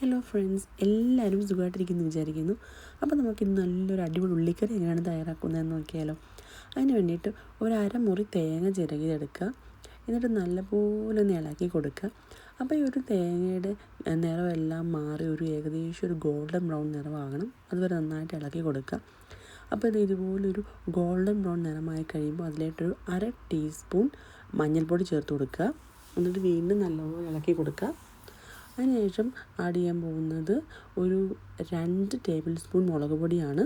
Hello friends എല്ലാവരും സുഖമായിട്ടിരിക്കുന്നു വിചാരിക്കുന്നു. അപ്പോൾ നമുക്ക് ഇന്ന് നല്ലൊരു അടിപൊളി ഉള്ളിക്കറി എങ്ങനെയാണ് തയ്യാറാക്കുന്നതെന്ന് നോക്കിയാലോ. അതിന് വേണ്ടിയിട്ട് ഒരു അരമുറി തേങ്ങ ചിരകിയെടുക്കുക. എന്നിട്ട് നല്ലപോലെ ഒന്ന് ഇളക്കി കൊടുക്കുക. അപ്പോൾ ഈ ഒരു തേങ്ങയുടെ നിറമെല്ലാം മാറി ഒരു ഏകദേശം ഒരു ഗോൾഡൻ ബ്രൗൺ നിറമാകണം. അതുവരെ നന്നായിട്ട് ഇളക്കി കൊടുക്കുക. അപ്പോൾ ഇത് ഇതുപോലൊരു ഗോൾഡൻ ബ്രൗൺ നിറമായി കഴിയുമ്പോൾ അതിലേട്ടൊരു അര ടീസ്പൂൺ മഞ്ഞൾപ്പൊടി ചേർത്ത് കൊടുക്കുക. എന്നിട്ട് വീണ്ടും നല്ലപോലെ ഇളക്കി കൊടുക്കുക. അതിനുശേഷം ആഡ് ചെയ്യാൻ പോകുന്നത് ഒരു രണ്ട് ടേബിൾ സ്പൂൺ മുളക് പൊടിയാണ്.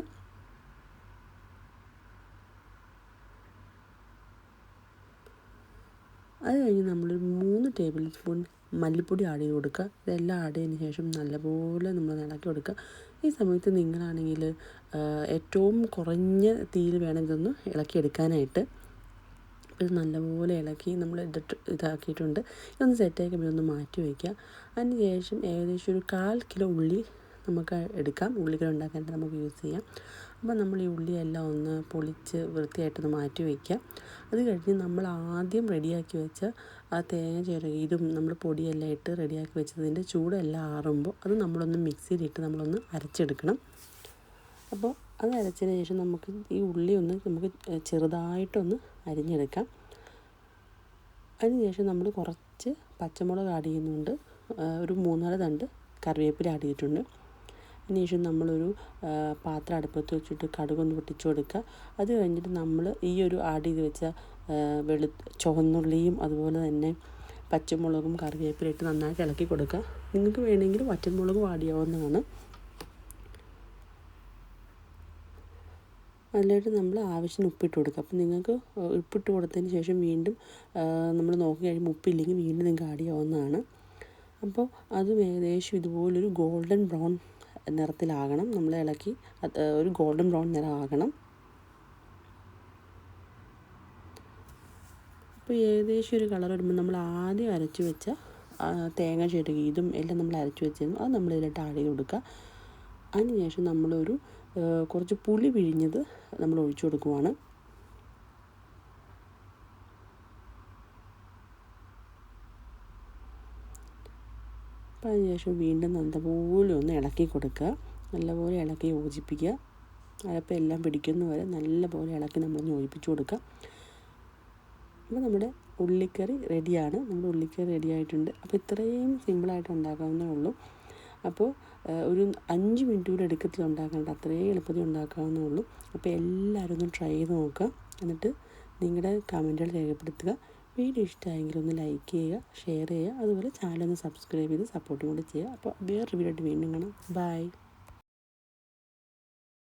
അത് കഴിഞ്ഞ് നമ്മൾ മൂന്ന് ടേബിൾ സ്പൂൺ മല്ലിപ്പൊടി ആഡ് ചെയ്ത് കൊടുക്കുക. ഇതെല്ലാം ആഡ് ചെയ്തതിന് ശേഷം നല്ലപോലെ നമ്മൾ ഇളക്കി കൊടുക്കുക. ഈ സമയത്ത് നിങ്ങളാണെങ്കിൽ ഏറ്റവും കുറഞ്ഞ തീയിൽ വേണം ഇതൊന്ന് ഇളക്കിയെടുക്കാനായിട്ട് ഇത് നല്ലപോലെ ഇളക്കി നമ്മൾ ഇതിട്ട് ഇതാക്കിയിട്ടുണ്ട്. ഇതൊന്ന് സെറ്റാക്കി ഒന്ന് മാറ്റി വയ്ക്കുക അതിന് ശേഷം ഏകദേശം ഒരു കാൽ കിലോ ഉള്ളി നമുക്ക് എടുക്കാം. ഉള്ളികൾ ഉണ്ടാക്കാനായിട്ട് നമുക്ക് യൂസ് ചെയ്യാം. അപ്പോൾ നമ്മൾ ഈ ഉള്ളിയെല്ലാം ഒന്ന് പൊളിച്ച് വൃത്തിയായിട്ടൊന്ന് മാറ്റി വയ്ക്കുക അത് കഴിഞ്ഞ് നമ്മൾ ആദ്യം റെഡിയാക്കി വെച്ച ആ തേങ്ങ ചിരകിയതും നമ്മൾ പൊടിയെല്ലാം ഇട്ട് റെഡിയാക്കി വെച്ചതിന്റെ ചൂടെല്ലാം ആറുമ്പോൾ അത് നമ്മളൊന്ന് മിക്സിയിലിട്ട് നമ്മളൊന്ന് അരച്ചെടുക്കണം. അപ്പോൾ അത് അരച്ചതിന് ശേഷം നമുക്ക് ഈ ഉള്ളി ഒന്ന് നമുക്ക് ചെറുതായിട്ടൊന്ന് അരിഞ്ഞെടുക്കാം. അതിനുശേഷം നമ്മൾ കുറച്ച് പച്ചമുളക് ആഡ് ചെയ്യുന്നുണ്ട്. ഒരു മൂന്നാൽ തണ്ട് കറിവേപ്പില ആഡ് ചെയ്തിട്ടുണ്ട്. അതിനുശേഷം നമ്മളൊരു പാത്രം അടുപ്പത്ത് വെച്ചിട്ട് കടുകൊന്ന് പൊട്ടിച്ചു കൊടുക്കുക. അത് കഴിഞ്ഞിട്ട് നമ്മൾ ഈ ഒരു ആഡ് ചെയ്ത് വെച്ച വെളു ചുവന്നുള്ളിയും അതുപോലെ തന്നെ പച്ചമുളകും കറിവേപ്പില ഇട്ട് നന്നായിട്ട് ഇളക്കി കൊടുക്കുക. നിങ്ങൾക്ക് വേണമെങ്കിൽ പച്ചമുളകും ആഡ് ചെയ്യാവുന്നതാണ്. അതിലായിട്ട് നമ്മൾ ആവശ്യത്തിന് ഉപ്പിട്ട് കൊടുക്കുക. അപ്പം നിങ്ങൾക്ക് ഉപ്പിട്ട് കൊടുത്തതിന് ശേഷം വീണ്ടും നമ്മൾ നോക്കി കഴിയുമ്പോൾ ഉപ്പില്ലെങ്കിൽ വീണ്ടും നിങ്ങൾക്ക് ആഡ് ചെയ്യാവുന്നതാണ് അപ്പോൾ അതും ഏകദേശം ഇതുപോലൊരു ഗോൾഡൻ ബ്രൗൺ നിറത്തിലാകണം. നമ്മൾ ഇളക്കി ഒരു ഗോൾഡൻ ബ്രൗൺ നിറമാകണം. അപ്പോൾ ഏകദേശം ഒരു കളർ വരുമ്പോൾ നമ്മൾ ആദ്യം അരച്ചു വെച്ച തേങ്ങ ചെറുകി ഇതും എല്ലാം നമ്മൾ അരച്ചു വെച്ചിരുന്നു. അത് നമ്മൾ ഇതിലിട്ട് ആഡ് ചെയ്ത് കൊടുക്കുക. അതിനുശേഷം നമ്മളൊരു കുറച്ച് പുളി പിഴിഞ്ഞത് നമ്മൾ ഒഴിച്ചു കൊടുക്കുവാണ്. അപ്പം അതിനുശേഷം വീണ്ടും നല്ലപോലെ ഒന്ന് ഇളക്കി കൊടുക്കുക. നല്ലപോലെ ഇളക്കി യോജിപ്പിക്കുക. അരപ്പം എല്ലാം പിടിക്കുന്ന വരെ നല്ലപോലെ ഇളക്കി നമ്മൾ യോജിപ്പിച്ചു കൊടുക്കുക. അപ്പോൾ നമ്മുടെ ഉള്ളിക്കറി റെഡിയാണ്. നമ്മുടെ ഉള്ളിക്കറി റെഡി ആയിട്ടുണ്ട് അപ്പോൾ ഇത്രയും സിമ്പിളായിട്ട് ഉണ്ടാക്കാവുന്നേ ഉള്ളൂ. അപ്പോൾ ഒരു അഞ്ച് മിനിറ്റ് കൂടെ എടുക്കത്തിൽ ഉണ്ടാക്കേണ്ട. അത്രയും എളുപ്പത്തിൽ ഉണ്ടാക്കാവുന്നേ ഉള്ളൂ. അപ്പോൾ എല്ലാവരും ഒന്ന് ട്രൈ ചെയ്ത് നോക്കുക. എന്നിട്ട് നിങ്ങളുടെ കമന്റുകൾ രേഖപ്പെടുത്തുക. വീഡിയോ ഇഷ്ടമായെങ്കിൽ ഒന്ന് ലൈക്ക് ചെയ്യുക ഷെയർ ചെയ്യുക. അതുപോലെ ചാനൽ ഒന്ന് സബ്സ്ക്രൈബ് ചെയ്ത് സപ്പോർട്ടും കൂടി ചെയ്യുക. അപ്പോൾ വേറൊരു വീഡിയോ വീണ്ടും കാണാം. ബൈ.